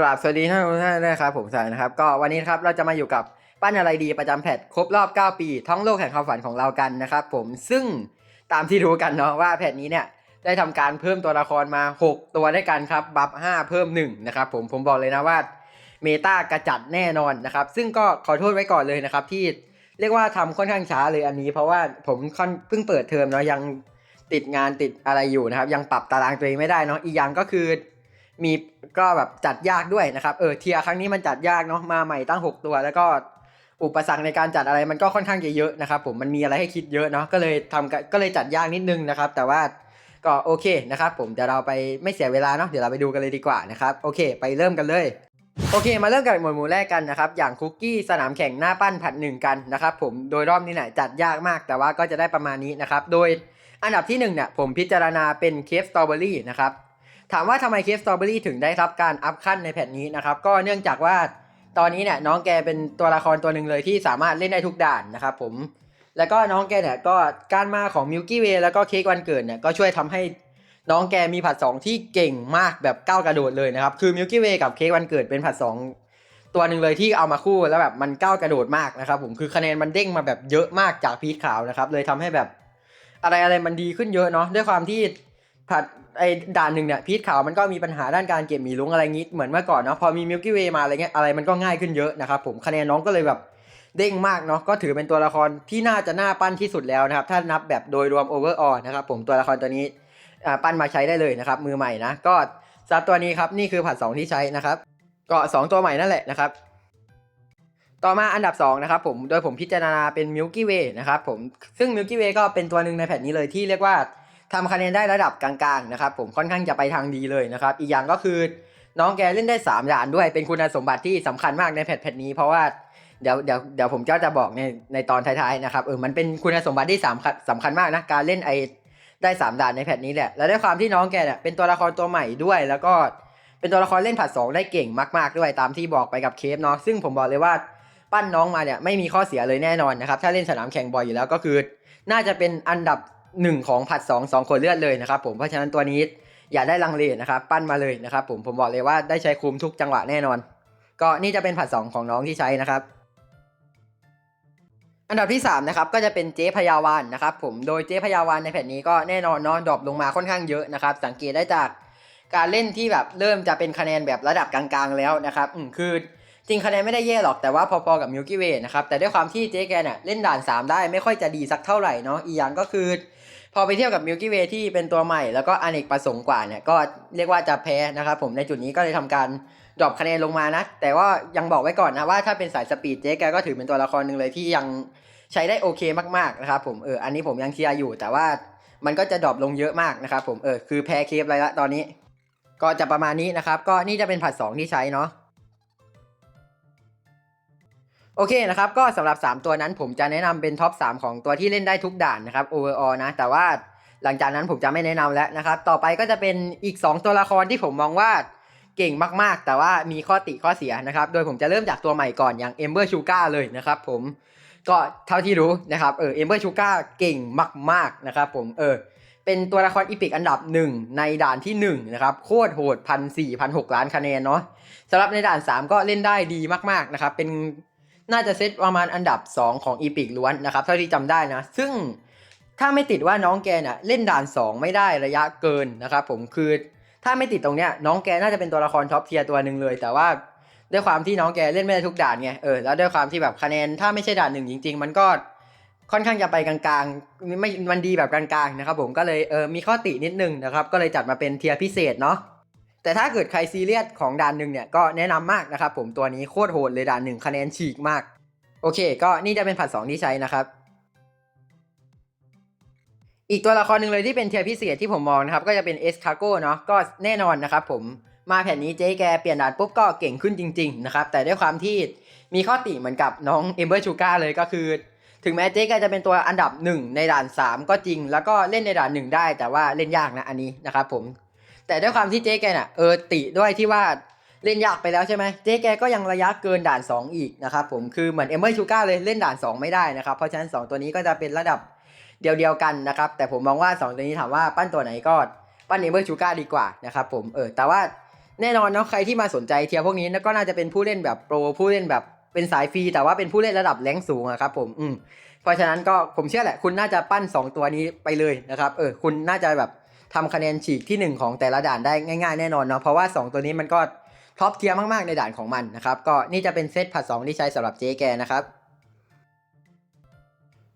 กราบสวัสดีท่านผู้ชมนะครับผมสายนะครับ ก็วันนี้ครับเราจะมาอยู่กับปั้นอะไรดีประจำแพทครบรอบ 9 ปี ท้องโลกแห่งความฝันของเรากันนะครับผมซึ่งตามที่รู้กันเนาะว่าแพทนี้เนี่ยได้ทำการเพิ่มตัวละครมา 6 ตัวด้วยกันครับบัฟ5เพิ่ม1นะครับผมผมบอกเลยนะว่าเมตากระจัดแน่นอนนะครับ ซึ่งก็ขอโทษไว้ก่อนเลยนะครับที่เรียกว่าทำค่อนข้างช้าเลยอันนี้ เพราะว่าผมค่อนเพิ่งเปิดเทอมเนาะยังติดงานติดอะไรอยู่นะครับ ยังปรับตารางตัวเองไม่ได้เนาะอีกอย่างก็คือ มีก็แบบจัดยากด้วยนะครับเออเทียร์ครั้งนี้มันจัดยากเนาะมาใหม่ตั้ง 6 ตัว แล้วก็อุปสรรคในการจัดอะไรมันก็ค่อนข้างเยอะนะครับผมมันมีอะไรให้คิดเยอะเนาะก็เลยทำกก็เลยจัดยากนิดนึงนะครับ แต่ว่าก็โอเคนะครับผมเดี๋ยวเราไปไม่เสียเวลาเนาะเดี๋ยวเราไปดูกันเลยดีกว่านะครับโอเค ไปเริ่มกันเลยโอเค มาเริ่มกับหมวดหมู่แรกกันนะครับ อย่างคุกกี้สนามแข่งหน้าปั้นผัดหนึ่งกันนะครับผมโดยรอบนี้เนี่ยจัดยากมากแต่ว่าก็จะได้ประมาณนี้นะครับ โดยอันดับที่หนึ่งเนี่ยผมพิจารณาเป็นเคฟสตรอเบอรี่นะครับ ถามว่าทำไมเคฟสตรอเบอรี่ถึงได้รับการอัพขั้นในแพทนี้นะครับ ก็เนื่องจากว่าตอนนี้เนี่ยน้องแกเป็นตัวละครตัวหนึ่งเลยที่สามารถเล่นได้ทุกด่านนะครับผม แล้วก็น้องแกเนี่ยก็การมาของมิ l กี้เวย์แล้วก็เค้กวันเกิดเนี่ยก็ช่วยทำให้น้องแกมีผัดสองที่เก่งมากแบบก้าวกระโดดเลยนะครับ คือมิ l กี้เวย์กับเค้กวันเกิดเป็นผัดสองตัวหนึ่งเลยที่เอามาคู่แล้วแบบมันก้าวกระโดดมากนะครับผมคือคะแนนมันเด้งมาแบบเยอะมากจากพีทขาวนะครับเลยทำให้แบบอะไรอะไรมันดีขึ้นเยอะเนาะด้วยความที่ผัด ไอ้ด่านหนึ่งเนี่ยพีทขาวมันก็มีปัญหาด้านการเก็บหมีลุงอะไรงี้เหมือนเมื่อก่อนเนาะพอมีมิ l กี้เวย์มาอะไรเงี้ยอะไรมันก็ง่ายขึ้นเยอะนะครับผมคะแนนน้องก็เลยแบบเด้งมากเนาะก็ถือเป็นตัวละครที่น่าจะน่าปั้นที่สุดแล้วนะครับ ถ้านับแบบโดยรวมโอเวอร์ออนะครับผมตัวละครตัวนี้ปั้นมาใช้ได้เลยนะครับ มือใหม่นะก็สำหรับตัวนี้ครับนี่คือผัดสองที่ใช้นะครับ ก็สองตัวใหม่นั่นแหละนะครับ ต่อมาอันดับ2นะครับผมโดยผมพิจารณาเป็น Milky Way นะครับผมซึ่ง Milky Way ก็เป็นตัวหนึ่งในแผ่นนี้เลยที่เรียกว่า ทำคะแนนได้ระดับกลางๆนะครับผมค่อนข้างจะไปทางดีเลยนะครับ อีกอย่างก็คือน้องแกเล่นได้3ด่านด้วยเป็นคุณสมบัติที่สำคัญมากในแพทแพทนี้ เพราะว่าเดี๋ยวเดี๋ยวเดี๋ยวผมก็จะบอกในในตอนท้ายๆนะครับเออมันเป็นคุณสมบัติที่สำคัญสำคัญมากนะการเล่นไอได้สามด่านในแพทนี้แหละแล้วด้วยความที่น้องแกเนี่ยเป็นตัวละครตัวใหม่ด้วย แล้วก็เป็นตัวละครเล่นผัดสองได้เก่งมากๆด้วยตามที่บอกไปกับเคฟเนาะซึ่งผมบอกเลยว่าปั้นน้องมาเนี่ยไม่มีข้อเสียเลยแน่นอนนะครับถ้าเล่นสนามแข่งบ่อยอยู่แล้วก็คือ น่าจะเป็นอันดับ หนึ่งของผัดสองสองคนเลือดเลยนะครับผมเพราะฉะนั้นตัวนี้อย่าได้ลังเลนะครับปั้นมาเลยนะครับผมผมบอกเลยว่าได้ใช้คุ้มทุกจังหวะแน่นอน ก็นี่จะเป็นผัดสองของน้องที่ใช้นะครับอันดับที่3นะครับก็จะเป็นเจ๊พยาวานนะครับผมโดยเจ๊พยาวานในแผ่นนี้ก็แน่นอนเนอนดรอปลงมาค่อนข้างเยอะนะครับสังเกตได้จากการเล่นที่แบบเริ่มจะเป็นคะแนนแบบระดับกลางๆแล้วนะครับอืมคือ จริงคะแนนไม่ได้แย่หรอกแต่ว่าพอๆกับมิลกี้เวย์นะครับแต่ด้วยความที่เจ๊แกเนี่ยเล่นด่าน 3 ได้ไม่ค่อยจะดีสักเท่าไหร่เนาะอีกอย่างก็คือ พอไปเทียบกับมิลกี้เวย์ที่เป็นตัวใหม่ แล้วก็อเนกประสงค์กว่าเนี่ยก็เรียกว่าจะแพ้นะครับผมในจุดนี้ก็เลยทำการดรอปคะแนนลงมานะ แต่ว่ายังบอกไว้ก่อนนะว่าถ้าเป็นสายสปีดเจ๊แกก็ถือเป็นตัวละครหนึ่งเลยที่ยังใช้ได้โอเคมากๆนะครับผมเอออันนี้ผมยังเชียร์อยู่ แต่ว่ามันก็จะดรอปลงเยอะมากนะครับผมเออคือแพ้เคฟอะไรละตอนนี้ ก็จะประมาณนี้นะครับ ก็นี่จะเป็นผัดสองที่ใช้เนาะ โอเคนะครับก็สำหรับ 3 ตัวนั้นผมจะแนะนำเป็นท็อป 3 ของตัวที่เล่นได้ทุกด่านนะครับ overall นะ แต่ว่าหลังจากนั้นผมจะไม่แนะนำแล้วนะครับ ต่อไปก็จะเป็นอีก 2 ตัวละครที่ผมมองว่าเก่งมากๆ แต่ว่ามีข้อติข้อเสียนะครับ โดยผมจะเริ่มจากตัวใหม่ก่อนอย่าง Ember Sugar เลยนะครับผมก็เท่าที่รู้นะครับเออ Ember Sugar เก่งมากๆนะครับผมเออเป็นตัวละครอีพิกอันดับหนึ่งในด่านที่หนึ่งนะครับ โคตรโหดพันสี่พันหกล้านคะแนนเนาะสำหรับในด่าน 3 ก็เล่นได้ดีมากๆนะครับเป็น น่าจะเซตประมาณอันดับ 2 ของอีพิกล้วนนะครับเท่าที่จำได้นะ ซึ่งถ้าไม่ติดว่าน้องแกเนี่ยเล่นด่าน 2 ไม่ได้ระยะเกินนะครับผมคือถ้าไม่ติดตรงเนี้ยน้องแกน่าจะเป็นตัวละครท็อปเทียร์ตัวหนึ่งเลย แต่ว่าด้วยความที่น้องแกเล่นไม่ได้ทุกด่านไงเออแล้วด้วยความที่แบบคะแนนถ้าไม่ใช่ด่านหนึ่งจริง ๆ มันก็ค่อนข้างจะไปกลางๆไม่มันดีแบบกลางๆนะครับผมก็เลยเออมีข้อตินิดนึงนะครับก็เลยจัดมาเป็นเทียร์พิเศษเนาะ แต่ถ้าเกิดใครซีเรียสของด่านหนึ่งเนี่ยก็แนะนำมากนะครับผมตัวนี้โคตรโหดเลยด่านหนึ่งคะแนนฉีกมาก โอเค ก็นี่จะเป็นผัดสองที่ใช้นะครับ อีกตัวละครหนึ่งเลยที่เป็นเทียร์พิเศษที่ผมมองนะครับก็จะเป็นเอสคาโก้เนาะก็แน่นอนนะครับผมมาแผ่นนี้เจ๊แกเปลี่ยนด่านปุ๊บก็เก่งขึ้นจริงๆนะครับแต่ด้วยความที่มีข้อติเหมือนกับน้องเอมเบอร์ชูการ์เลยก็คือ ถึงแม้เจ๊แกจะเป็นตัวอันดับหนึ่งในด่าน 3 ก็จริง แล้วก็เล่นในด่านหนึ่งได้แต่ว่าเล่นยากนะอันนี้นะครับผม แต่ด้วยความที่เจ๊แกน่ะเออติด้วยที่ว่าเล่นยากไปแล้วใช่ไหมเจ๊แกก็ยังระยะเกินด่าน 2 อีกนะครับผมคือเหมือนเอมเบอร์ชูการ์เลยเล่นด่าน 2 ไม่ได้นะครับ เพราะฉะนั้น 2 ตัวนี้ก็จะเป็นระดับเดียวๆกันนะครับ แต่ผมมองว่า 2 ตัวนี้ถามว่าปั้นตัวไหนก็ปั้นเอมเบอร์ชูการ์ดีกว่านะครับผมเออแต่ว่าแน่นอนเนาะใครที่มาสนใจเทียร์พวกนี้ก็น่าจะเป็นผู้เล่นแบบโปรผู้เล่นแบบเป็นสายฟรีแต่ว่าเป็นผู้เล่นระดับแรงสูงอะครับผมอืมเพราะฉะนั้นก็ผมเชื่อแหละ คุณน่าจะปั้น 2 ตัวนี้ไปเลยนะครับเออคุณน่าจะแบบ ทำคะแนนฉีกที่ 1 ของแต่ละด่านได้ง่ายๆแน่นอนเนาะเพราะว่า 2 ตัวนี้มันก็ท็อปเทียร์มากๆในด่านของมันนะครับก็นี่จะเป็นเซตผัด2ที่ใช้สำหรับเจ๊แกนะครับ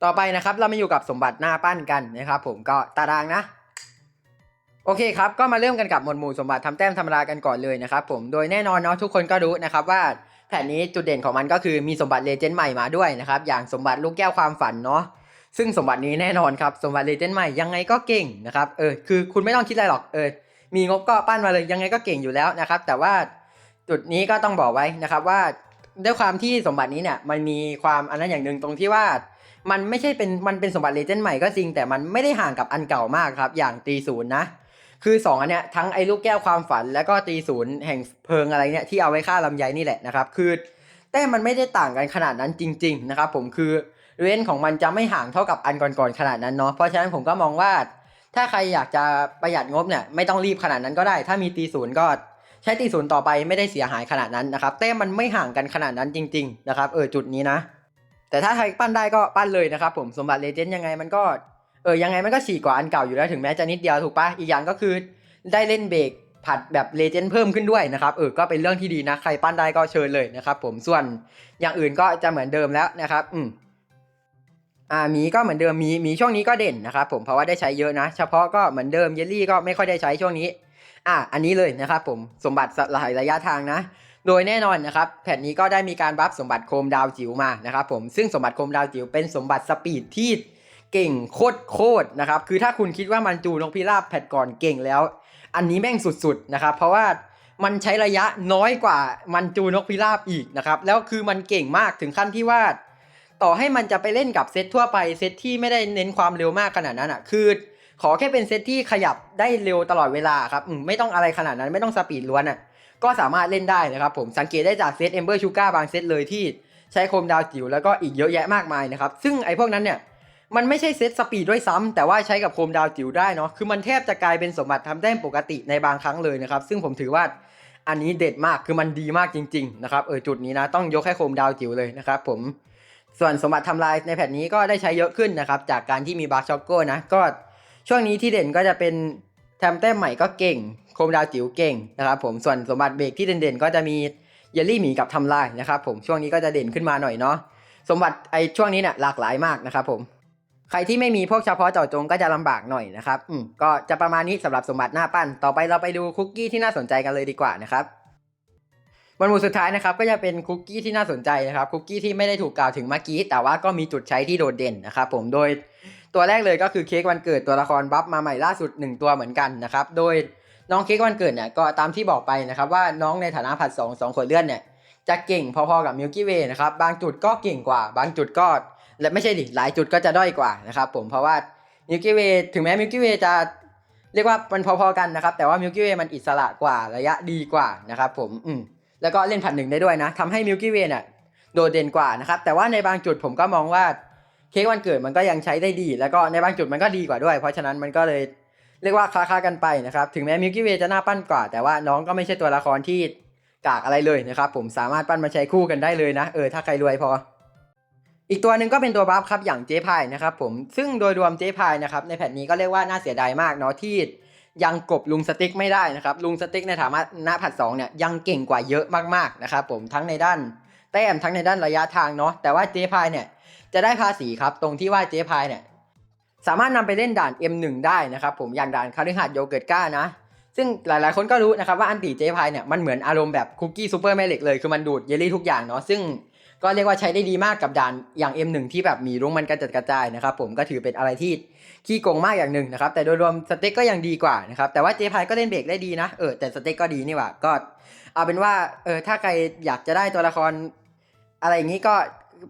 ต่อไปนะครับเรามาอยู่กับสมบัติหน้าปั้นกันนะครับ ผมก็ตารางนะโอเคครับ ก็มาเริ่มกันกับหมวดหมู่สมบัติทำแต้มธรรมดากันก่อนเลยนะครับผมโดยแน่นอนเนาะทุกคนก็รู้นะครับว่าแผนนี้จุดเด่นของมันก็คือมีสมบัติเลเจนด์ใหม่มาด้วยนะครับอย่างสมบัติลูกแก้วความฝันเนาะ ซึ่งสมบัตินี้แน่นอนครับสมบัติเลเจนด์ใหม่ยังไงก็เก่งนะครับเออคือคุณไม่ต้องคิดอะไรหรอกเออมีงบก็ปั้นมาเลยยังไงก็เก่งอยู่แล้วนะครับ แต่ว่าจุดนี้ก็ต้องบอกไว้นะครับว่าด้วยความที่สมบัตินี้เนี่ยมันมีความอันนั้นอย่างหนึ่งตรงที่ว่ามันไม่ใช่เป็นมันเป็นสมบัติเลเจนด์ใหม่ก็จริงแต่มันไม่ได้ห่างกับอันเก่ามากครับ อย่างตีศูนย์นะคือ2อันเนี้ยทั้งไอ้ลูกแก้วความฝันแล้วก็ตีศูนย์แห่งเพลิงอะไรเนี่ยที่เอาไว้ฆ่าลำไยนี่แหละนะครับ คือแต้มมันไม่ได้ต่างกันขนาดนั้นจริง ๆ นะครับ ผมคือ เรนของมันจะไม่ห่างเท่ากับอันก่อนๆขนาดนั้นเนาะเพราะฉะนั้นผมก็มองว่า ถ้าใครอยากจะประหยัดงบเนี่ยไม่ต้องรีบขนาดนั้นก็ได้ ถ้ามีตีศูนย์ก็ใช้ตีศูนย์ต่อไปไม่ได้เสียหายขนาดนั้นนะครับแต้มมันไม่ห่างกันขนาดนั้นจริง ๆ นะครับเออจุดนี้นะ แต่ถ้าใครปั้นได้ก็ปั้นเลยนะครับผมสมบัติเลเจนด์ยังไงมันก็เออยังไงมันก็ฉีกกว่าอันเก่าอยู่แล้วถึงแม้จะนิดเดียวถูกปะอีกอย่างก็คือได้เล่นเบรกผัดแบบเลเจนด์เพิ่มขึ้นด้วยนะครับเออก็เป็นเรื่องที่ดีนะ ใครปั้นได้ก็เชิญเลยนะครับผมส่วนอย่างอื่นก็จะเหมือนเดิมแล้วนะครับอืม อ่ามีก็เหมือนเดิมมีมีช่วงนี้ก็เด่นนะครับผมเพราะว่าได้ใช้เยอะนะ เฉพาะก็เหมือนเดิมเยลลี่ก็ไม่ค่อยได้ใช้ช่วงนี้ อะอันนี้เลยนะครับผมสมบัติหลายระยะทางนะ โดยแน่นอนนะครับแผ่นนี้ก็ได้มีการบัฟสมบัติโคมดาวจิ๋วมานะครับผมซึ่งสมบัติโคมดาวจิ๋วเป็นสมบัติสปีดที่เก่งโคตรโคตรนะครับคือถ้าคุณคิดว่ามันจูนกพิราบแผ่นก่อนเก่งแล้ว อันนี้แม่งสุดๆนะครับเพราะว่ามันใช้ระยะน้อยกว่ามันจูนกพิราบอีกนะครับแล้วคือมันเก่งมากถึงขั้นที่ว่า ต่อให้มันจะไปเล่นกับเซตทั่วไปเซตที่ไม่ได้เน้นความเร็วมากขนาดนั้นอะ คือขอแค่เป็นเซตที่ขยับได้เร็วตลอดเวลาครับอืมไม่ต้องอะไรขนาดนั้นไม่ต้องสปีดล้วนอะก็สามารถเล่นได้นะครับผมสังเกตได้จากเซตเอมเบอร์ชูการ์บางเซตเลยที่ใช้โคมดาวจิ๋วแล้วก็อีกเยอะแยะมากมายนะครับซึ่งไอ้พวกนั้นเนี่ยมันไม่ใช่เซตสปีดด้วยซ้ำแต่ว่าใช้กับโคมดาวจิ๋วได้เนาะคือมันแทบจะกลายเป็นสมบัติทำแต้มปกติในบางครั้งเลยนะครับซึ่งผมถือว่าอันนี้เด็ดมากคือมันดีมากจริงๆนะครับเออจุดนี้นะต้องยกให้โคมดาวจิ๋วเลยนะครับผม ส่วนสมบัติทำลายในแผ่นนี้ก็ได้ใช้เยอะขึ้นนะครับ จากการที่มีบาร์ช็อกโก้นะ ก็ช่วงนี้ที่เด่นก็จะเป็นแทมแต้มใหม่ก็เก่ง โคมดาวจิ๋วเก่งนะครับผม ส่วนสมบัติเบรกที่เด่นๆ ก็จะมีเยลลี่หมีกับทำลายนะครับผม ช่วงนี้ก็จะเด่นขึ้นมาหน่อยเนาะ สมบัติไอช่วงนี้เนี่ยหลากหลายมากนะครับผม ใครที่ไม่มีพวกเฉพาะเจาะจงก็จะลำบากหน่อยนะครับ อืมก็จะประมาณนี้สำหรับสมบัติหน้าปั้น ต่อไปเราไปดูคุกกี้ที่น่าสนใจกันเลยดีกว่านะครับ บนหมู่สุดท้ายนะครับก็จะเป็นคุกกี้ที่น่าสนใจนะครับคุกกี้ที่ไม่ได้ถูกกล่าวถึงเมื่อกี้ แต่ว่าก็มีจุดใช้ที่โดดเด่นนะครับผมโดยตัวแรกเลยก็คือเค้กวันเกิดตัวละครบัฟมาใหม่ล่าสุด 1 ตัวเหมือนกันนะครับโดยน้องเค้กวันเกิดเนี่ยก็ตามที่บอกไปนะครับว่าน้องในฐานะผัดสองสองขวดเลือดเนี่ยจะเก่งพอๆกับมิลกี้เวย์นะครับบางจุดก็เก่งกว่า บางจุดก็และไม่ใช่ดิหลายจุดก็จะด้อยกว่านะครับผมเพราะว่ามิลกี้เวย์ถึงแม้มิลกี้เวย์จะเรียกว่ามันพอๆกันนะครับแต่ว่ามิลกี้เวย์มันอิสระกว่าระยะดีกว่านะครับผมอืม แล้วก็เล่นผัดหนึ่งได้ด้วยนะทำให้มิลกี้เวย์เนี่ยโดดเด่นกว่านะครับ แต่ว่าในบางจุดผมก็มองว่าเค้กวันเกิดมันก็ยังใช้ได้ดี แล้วก็ในบางจุดมันก็ดีกว่าด้วย เพราะฉะนั้นมันก็เลยเรียกว่าคล้าๆกันไปนะครับ ถึงแม้มิลกี้เวย์จะน่าปั้นกว่า แต่ว่าน้องก็ไม่ใช่ตัวละครที่กากอะไรเลยนะครับ ผมสามารถปั้นมาใช้คู่กันได้เลยนะ เออถ้าใครรวยพอ อีกตัวหนึ่งก็เป็นตัวบัฟครับอย่างเจ๊พายนะครับผมซึ่งโดยรวมเจ๊พายนะครับในแผ่นนี้ก็เรียกว่าน่าเสียดายมากเนาะที่ ยังกบลุงสติ๊กไม่ได้นะครับ ลุงสติ๊กในฐานะหน้าผัดสองเนี่ยยังเก่งกว่าเยอะมากๆนะครับผมทั้งในด้านแต้มทั้งในด้านระยะทางเนาะแต่ว่าเจ๊พายเนี่ยจะได้ภาษีครับตรงที่ว่าเจ๊พายเนี่ยสามารถนำไปเล่นด่าน M1 ได้นะครับผมอย่างด่านคาริหัดโยเกิร์ตก้านะซึ่งหลายๆคนก็รู้นะครับว่าอันติเจ๊พายเนี่ยมันเหมือนอารมณ์แบบคุกกี้ซูเปอร์แม่เหล็กเลยคือมันดูดเยลลี่ทุกอย่างเนาะซึ่ง ก็เรียกว่าใช้ได้ดีมากกับด่านอย่าง M1 ที่แบบมีรุ้งมันกระจัดกระจายนะครับผมก็ถือเป็นอะไรที่ขี้โกงมากอย่างหนึ่งนะครับแต่โดยรวมสเต็กก็ยังดีกว่านะครับแต่ว่าเจพายก็เล่นเบรกได้ดีนะเออแต่สเต็กก็ดีนี่หว่าก็เอาเป็นว่าเออถ้าใครอยากจะได้ตัวละครอะไรอย่างนี้ก็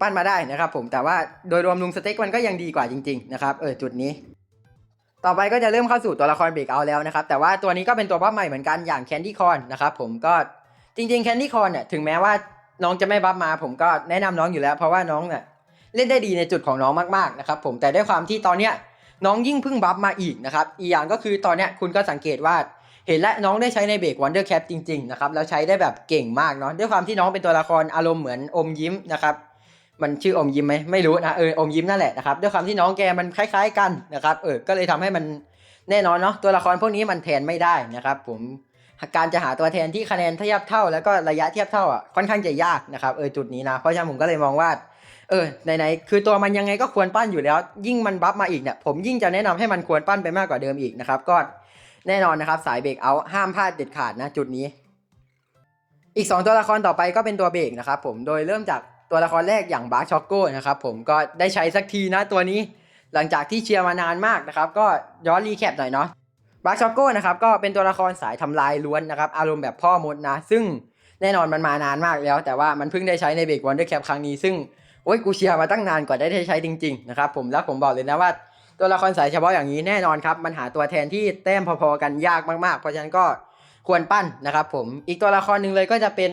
ปั้นมาได้นะครับผมแต่ว่าโดยรวมลุงสเต็กมันก็ยังดีกว่าจริงๆนะครับเออจุดนี้ ต่อไปก็จะเริ่มเข้าสู่ตัวละครเบรกเอาแล้วนะครับแต่ว่าตัวนี้ก็เป็นตัวบัฟใหม่เหมือนกันอย่างแคนดี้คอนนะครับผมก็จริงๆแคนดี้คอนเนี่ยถึงแม้ว่า น้องจะไม่บัฟมาผมก็แนะนำน้องอยู่แล้ว เพราะว่าน้องเนี่ยเล่นได้ดีในจุดของน้องมากๆนะครับผมแต่ด้วยความที่ตอนเนี้ยน้องยิ่งพิ่งบัฟมาอีกนะครับอีกอย่างก็คือตอนเนี้ยคุณก็สังเกตว่าเห็นและน้องได้ใช้ในเบรกวันเดอร์แคปจริงๆนะครับแล้วใช้ได้แบบเก่งมากเนาะด้วยความที่น้องเป็นตัวละครอารมณ์เหมือนอมยิ้มนะครับมันชื่ออมยิ้มไหมไม่รู้นะเอออมยิ้มนั่นแหละนะครับด้วยความที่น้องแกมันคล้าย ๆ กันนะครับเออก็เลยทำให้มันแน่นอนเนาะตัวละครพวกนี้มันแทนไม่ได้นะครับ ผม การจะหาตัวแทนที่คะแนนเทียบเท่า แล้วก็ระยะเทียบเท่าอะค่อนข้างจะยากนะครับเออจุดนี้นะเพราะฉะนั้นผมก็เลยมองว่าเออไหนๆคือตัวมันยังไงก็ควรปั้นอยู่แล้ว ยิ่งมันบัฟมาอีกเนี่ยผมยิ่งจะแนะนำให้มันควรปั้นไปมากกว่าเดิมอีกนะครับก็แน่นอนนะครับสายเบรกเอาห้ามพลาดเด็ดขาดนะจุดนี้ อีก 2 ตัวละครต่อไปก็เป็นตัวเบรกนะครับผมโดยเริ่มจากตัวละครแรกอย่างบาร์ช็อกโก้นะครับผมก็ได้ใช้สักทีนะตัวนี้ หลังจากที่เชียร์มานานมากนะครับก็ย้อนรีแคปหน่อยเนาะ บาร์ช็อกโก้นะครับก็เป็นตัวละครสายทำลายล้วนนะครับอารมณ์แบบพ่อมดนะ ซึ่งแน่นอนมันมานานมากแล้ว แต่ว่ามันเพิ่งได้ใช้ในเบรกวันเดอร์แคปครั้งนี้ซึ่งโอ้ยกูเชียร์มาตั้งนานกว่าได้ใช้จริงๆนะครับผมแล้วผมบอกเลยนะว่าตัวละครสายเฉพาะอย่างนี้แน่นอนครับมันหาตัวแทนที่แต้มพอๆกันยากมากๆ เพราะฉะนั้นก็ควรปั้นนะครับผมอีกตัวละครหนึ่งเลยก็จะเป็น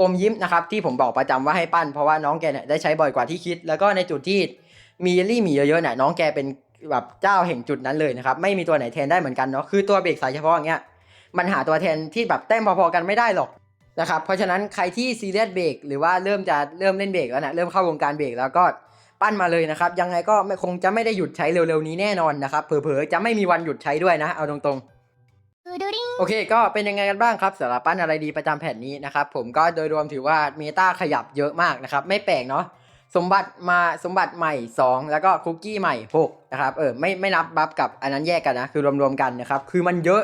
อมยิ้มนะครับที่ผมบอกประจำว่าให้ปั้นเพราะว่าน้องแกเนี่ยได้ใช้บ่อยกว่าที่คิด แล้วก็ในจุดที่มีลลี่หมีเยอะๆเนี่ยน้องแกเป็น แบบเจ้าแห่งจุดนั้นเลยนะครับไม่มีตัวไหนแทนได้เหมือนกันเนาะคือตัวเบรกสายเฉพาะอย่างเงี้ยมันหาตัวแทนที่แบบแต้มพอๆกันไม่ได้หรอกนะครับเพราะฉะนั้นใครที่ซีเรียสเบรกหรือว่าเริ่มจะเริ่มเล่นเบรกแล้วนะเริ่มเข้าวงการเบรกแล้วก็ปั้นมาเลยนะครับยังไงก็ไม่คงจะไม่ได้หยุดใช้เร็วๆนี้แน่นอนนะครับเผลอๆจะไม่มีวันหยุดใช้ด้วยนะเอาตรงๆโอเค ก็เป็นยังไงกันบ้างครับสำหรับปั้นอะไรดีประจำแผ่นนี้นะครับผมก็โดยรวมถือว่าเมตาขยับเยอะมากนะครับไม่แปลกเนาะ สมบัติมาสมบัติใหม่ 2 แล้วก็คุกกี้ใหม่6นะครับเออไม่ไม่นับบัฟกับอันนั้นแยกกันนะ คือรวมๆกันนะครับ คือมันเยอะ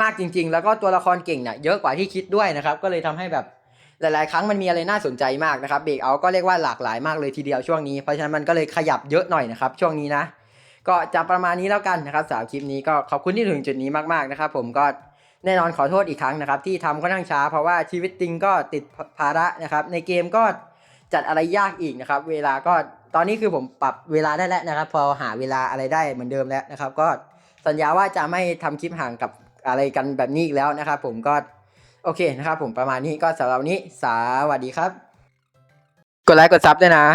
มากจริง ๆ แล้วก็ตัวละครเก่งเนี่ยเยอะกว่าที่คิดด้วยนะครับ ก็เลยทำให้แบบหลาย ๆ ครั้งมันมีอะไรน่าสนใจมากนะครับเบรกเอาก็เรียกว่าหลากหลายมากเลยทีเดียวช่วงนี้เพราะฉะนั้นมันก็เลยขยับเยอะหน่อยนะครับช่วงนี้นะ ก็จะประมาณนี้แล้วกันนะครับสาวคลิปนี้ก็ขอบคุณที่ถึงจุดนี้มากๆนะครับ ผมก็แน่นอนขอโทษอีกครั้งนะครับที่ทำค่อนข้างช้า เพราะว่าชีวิตจริงก็ติดภาระนะครับในเกมก็ จัดอะไรยากอีกนะครับ เวลาก็ตอนนี้คือผมปรับเวลาได้แล้วนะครับ พอหาเวลาอะไรได้เหมือนเดิมแล้วนะครับ ก็สัญญาว่าจะไม่ทำคลิปห่างกับอะไรกันแบบนี้อีกแล้วนะครับ ผมก็โอเคนะครับ ผมประมาณนี้ก็สำหรับวันนี้สวัสดีครับ กดไลค์กดซับด้วยนะ